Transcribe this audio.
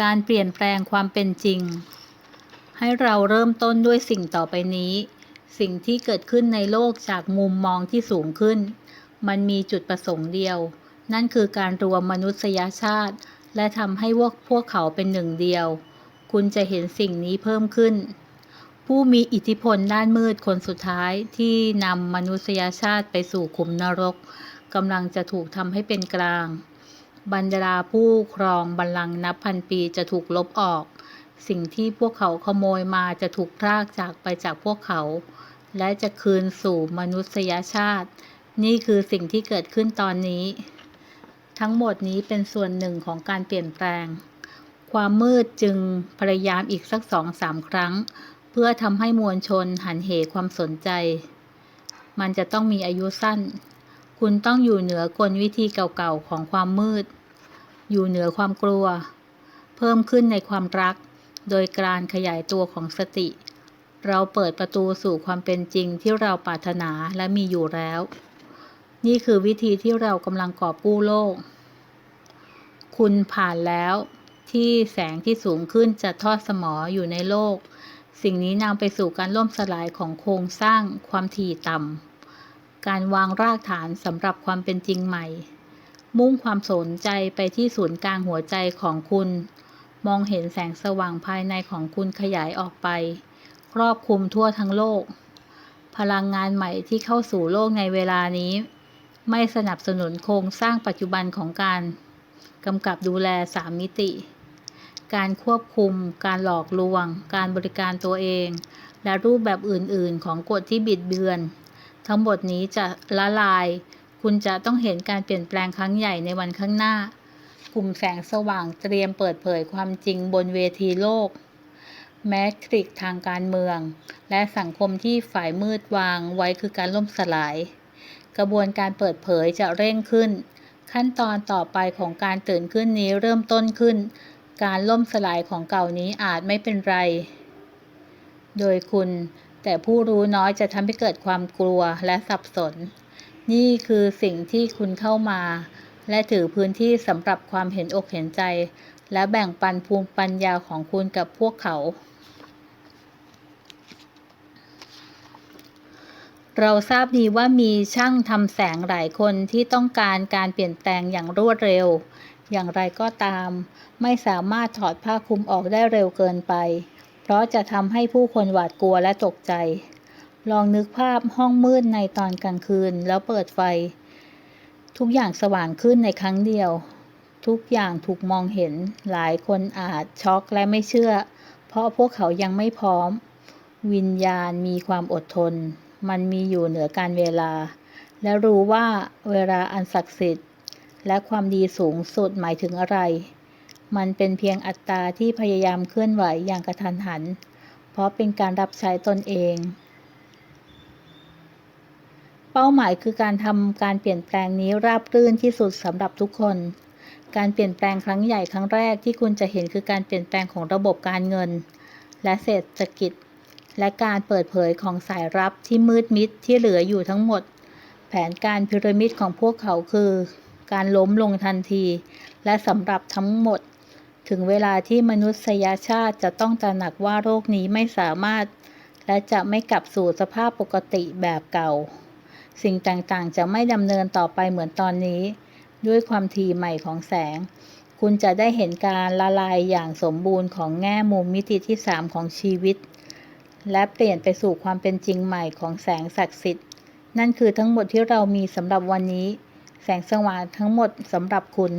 การเปลี่ยนแปลงความเป็นจริง ให้เราเริ่มต้นด้วยสิ่งต่อไปนี้ สิ่งที่เกิดขึ้นในโลกจากมุมมองที่สูงขึ้น มันมีจุดประสงค์เดียว นั่นคือการรวมมนุษยชาติ และทำให้พวกพวกเขาเป็นหนึ่งเดียว คุณจะเห็นสิ่งนี้เพิ่มขึ้น ผู้มีอิทธิพลด้านมืดคนสุดท้ายที่นำมนุษยชาติไปสู่ขุมนรกกำลังจะถูกทำให้เป็นกลาง บรรดาผู้ครองบัลลังก์นับพันปีจะถูกลบออก สิ่งที่พวกเขาขโมยมาจะถูกพรากจากไปจากพวกเขา และจะคืนสู่มนุษยชาติ นี่คือสิ่งที่เกิดขึ้นตอนนี้ ทั้งหมดนี้เป็นส่วนหนึ่งของการเปลี่ยนแปลง ความมืดจึงพยายามอีกสักสองสามครั้ง เพื่อทำให้มวลชนหันเหความสนใจ มันจะต้องมีอายุสั้น คุณต้องอยู่เหนือกลวิธีเก่าๆของความมืด อยู่เหนือความกลัว เพิ่มขึ้นในความรัก โดยการขยายตัวของสติ เราเปิดประตูสู่ความเป็นจริงที่เราปรารถนาและมีอยู่แล้ว นี่คือวิธีที่เรากำลังกอบกู้โลก คุณผ่านแล้วที่แสงที่สูงขึ้นจะทอดสมออยู่ในโลก สิ่งนี้นำไปสู่การล่มสลายของโครงสร้างความถี่ต่ำการวางรากฐานสำหรับความเป็นจริงใหม่ มุ่งความสนใจไปที่ศูนย์กลางหัวใจของคุณ มองเห็นแสงสว่างภายในของคุณขยายออกไป ครอบคลุมทั่วทั้งโลก พลังงานใหม่ที่เข้าสู่โลกในเวลานี้ ไม่สนับสนุนโครงสร้างปัจจุบันของการกำกับดูแลสามมิติ การควบคุม การหลอกลวง การบริการตัวเอง และรูปแบบอื่นๆ ของกฎที่บิดเบือน ทั้งหมดนี้จะละลาย คุณจะต้องเห็นการเปลี่ยนแปลงครั้งใหญ่ในวันข้างหน้า กลุ่มแสงสว่างเตรียมเปิดเผยความจริงบนเวทีโลก แมทริกทางการเมือง และสังคมที่ฝ่ายมืดวางไว้คือการล่มสลาย กระบวนการเปิดเผยจะเร่งขึ้น ขั้นตอนต่อไปของการตื่นขึ้นนี้เริ่มต้นขึ้น การล่มสลายของเก่านี้อาจไม่เป็นไร โดยคุณแต่ผู้รู้น้อยจะทำให้เกิดความกลัวและสับสน นี่คือสิ่งที่คุณเข้ามา และถือพื้นที่สำหรับความเห็นอกเห็นใจ และแบ่งปันภูมิปัญญาของคุณกับพวกเขา เราทราบดีว่ามีช่างทำแสงหลายคนที่ต้องการการเปลี่ยนแปลงอย่างรวดเร็ว อย่างไรก็ตาม ไม่สามารถถอดผ้าคลุมออกได้เร็วเกินไป เพราะจะทำให้ผู้คนหวาดกลัวและตกใจ ลองนึกภาพห้องมืดในตอนกลางคืน แล้วเปิดไฟ ทุกอย่างสว่างขึ้นในครั้งเดียว ทุกอย่างถูกมองเห็นหลายคนอาจช็อกและไม่เชื่อ เพราะพวกเขายังไม่พร้อม วิญญาณมีความอดทน มันมีอยู่เหนือการเวลา และรู้ว่าเวลาอันศักดิ์สิทธิ์ และความดีสูงสุดหมายถึงอะไร มันเป็นเพียงอัตตราที่พยายามเคลื่อนไหวอย่างกระทันหัน เพราะเป็นการรับใช้ตนเอง เป้าหมายคือการทำการเปลี่ยนแปลงนี้ราบรื่นที่สุดสำหรับทุกคน การเปลี่ยนแปลงครั้งใหญ่ครั้งแรกที่คุณจะเห็นคือการเปลี่ยนแปลงของระบบการเงิน และเศรษฐกิจ และการเปิดเผยของสายลับที่มืดมิดที่เหลืออยู่ทั้งหมด แผนการพีระมิดของพวกเขาคือ การล้มลงทันที และสำหรับทั้งหมด ถึงเวลาที่มนุษยชาติจะต้องตระหนักว่าโรคนี้ไม่สามารถ และจะไม่กลับสู่สภาพปกติแบบเก่า สิ่งต่างๆ จะไม่ดำเนินต่อไปเหมือนตอนนี้ ด้วยความทีใหม่ของแสง คุณจะได้เห็นการละลายอย่างสมบูรณ์ของแง่มุมมิติที่ 3 ของชีวิต และเปลี่ยนไปสู่ความเป็นจริงใหม่ของแสงศักดิ์สิทธิ์ นั่นคือทั้งหมดที่เรามีสำหรับวันนี้ แสงสว่างทั้งหมดสำหรับคุณ